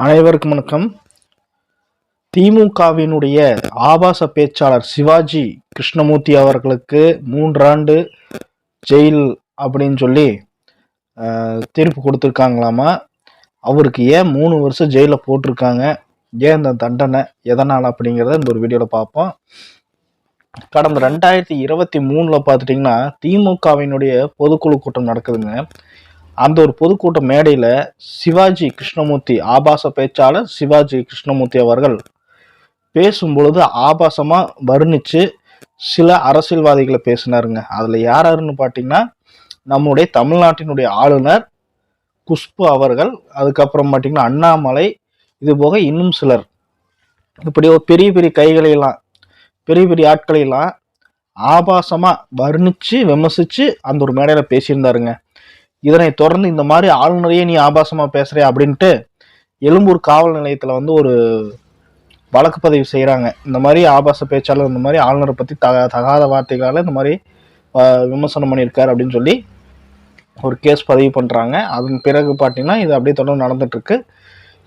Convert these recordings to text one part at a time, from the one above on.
அனைவருக்கும் வணக்கம். திமுகவினுடைய ஆபாச பேச்சாளர் சிவாஜி கிருஷ்ணமூர்த்தி அவர்களுக்கு மூன்றாண்டு ஜெயில் அப்படின்னு சொல்லி தீர்ப்பு கொடுத்துருக்காங்களாமா? அவருக்கு ஏன் மூணு வருஷம் ஜெயிலில் போட்டிருக்காங்க? ஏன் இந்த தண்டனை? எதனால் அப்படிங்கிறத இந்த ஒரு வீடியோவில் பார்ப்போம். கடந்த ரெண்டாயிரத்தி இருபத்தி மூணில் பார்த்துட்டிங்கன்னா திமுகவினுடைய பொதுக்குழு கூட்டம் நடக்குதுங்க. அந்த ஒரு பொதுக்கூட்ட மேடையில் சிவாஜி கிருஷ்ணமூர்த்தி ஆபாச பேச்சாளர் சிவாஜி கிருஷ்ணமூர்த்தி அவர்கள் பேசும் பொழுது ஆபாசமாக வர்ணித்து சில அரசியல்வாதிகளை பேசினாருங்க. அதில் யார் யாருன்னு பார்த்தீங்கன்னா நம்முடைய தமிழ்நாட்டினுடைய ஆளுநர் குஷ்பு அவர்கள் அதுக்கப்புறம் பார்த்தீங்கன்னா அண்ணாமலை இது போக இன்னும் சிலர். இப்படி ஒரு பெரிய பெரிய கைகளையெல்லாம் பெரிய பெரிய ஆட்களையெல்லாம் ஆபாசமாக வர்ணித்து விமர்சித்து அந்த ஒரு மேடையில் பேசியிருந்தாருங்க. இதனை தொடர்ந்து இந்த மாதிரி ஆளுநரையே நீ ஆபாசமா பேசுறிய அப்படின்ட்டு எழும்பூர் காவல் நிலையத்துல வந்து ஒரு வழக்கு பதிவு செய்கிறாங்க இந்த மாதிரி ஆபாச பேச்சாளர் இந்த மாதிரி ஆளுநரை பற்றி தக தகாத வார்த்தைகளால் இந்த மாதிரி விமர்சனம் பண்ணியிருக்காரு அப்படின்னு சொல்லி ஒரு கேஸ் பதிவு பண்ணுறாங்க அதன் பிறகு பார்த்தீங்கன்னா இது அப்படியே தொடர்ந்து நடந்துட்டு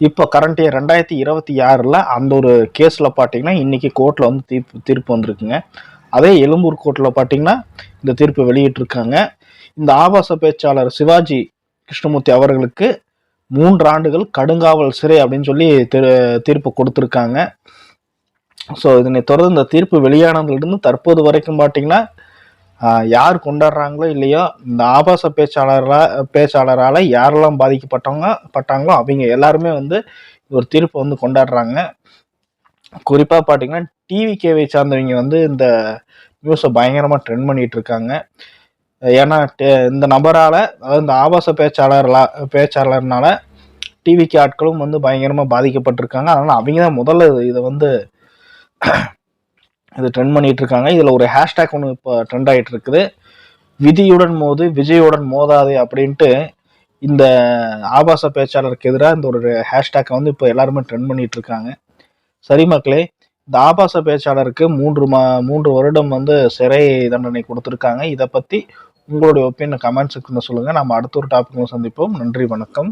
இப்போ கரண்ட் இயர் ரெண்டாயிரத்தி இருபத்தி ஆறில் அந்த ஒரு கேஸில் பார்த்தீங்கன்னா இன்றைக்கி கோர்ட்டில் வந்து தீர்ப்பு தீர்ப்பு வந்திருக்குங்க. அதே எழும்பூர் கோர்ட்டில் பார்த்தீங்கன்னா இந்த தீர்ப்பு வெளியிட்டிருக்காங்க. இந்த ஆபாச பேச்சாளர் சிவாஜி கிருஷ்ணமூர்த்தி அவர்களுக்கு மூன்று ஆண்டுகள் கடுங்காவல் சிறை அப்படின்னு சொல்லி தீர்ப்பு கொடுத்துருக்காங்க. ஸோ இதனை தொடர்ந்து இந்த தீர்ப்பு வெளியானதுலேருந்து தற்போது வரைக்கும் பார்த்தீங்கன்னா யார் கொண்டாடுறாங்களோ இல்லையோ இந்த ஆபாச பேச்சாளராக பேச்சாளரால் யாரெல்லாம் பாதிக்கப்பட்டவங்க பட்டாங்களோ அவங்க எல்லாருமே வந்து ஒரு தீர்ப்பை வந்து கொண்டாடுறாங்க. குறிப்பாக பார்த்தீங்கன்னா டிவி கேவை சார்ந்தவங்க வந்து இந்த நியூஸை பயங்கரமாக ட்ரெண்ட் பண்ணிட்டு இருக்காங்க. ஏன்னா டெ- இந்த நபரால் அதாவது இந்த ஆபாச பேச்சாளர்களா பேச்சாளர்னால டிவிக்கு ஆட்களும் வந்து பயங்கரமாக பாதிக்கப்பட்டிருக்காங்க. அதனால் அவங்க தான் முதல்ல இது- இதை வந்து இது ட்ரெண்ட் பண்ணிட்டு இருக்காங்க. இதில் ஒரு ஹேஷ்டேக் ஒன்று இப்போ ட்ரெண்ட் ஆகிட்டு இருக்குது. விதியுடன் மோது விஜயுடன் மோதாது அப்படின்ட்டு இந்த ஆபாச பேச்சாளருக்கு எதிராக இந்த ஒரு ஹேஷ்டேக்கை வந்து இப்போ எல்லாருமே ட்ரெண்ட் பண்ணிட்டு இருக்காங்க. சரி மக்களே இந்த ஆபாச பேச்சாளருக்கு மூன்று மா மூன்று வருடம் வந்து சிறை தண்டனை கொடுத்துருக்காங்க. இதை பற்றி உங்களுடைய ஒப்பீனியன் கமெண்ட் செக்ஷனில் சொல்லுங்கள் நம்ம அடுத்த ஒரு டாபிக் சந்திப்போம். நன்றி வணக்கம்.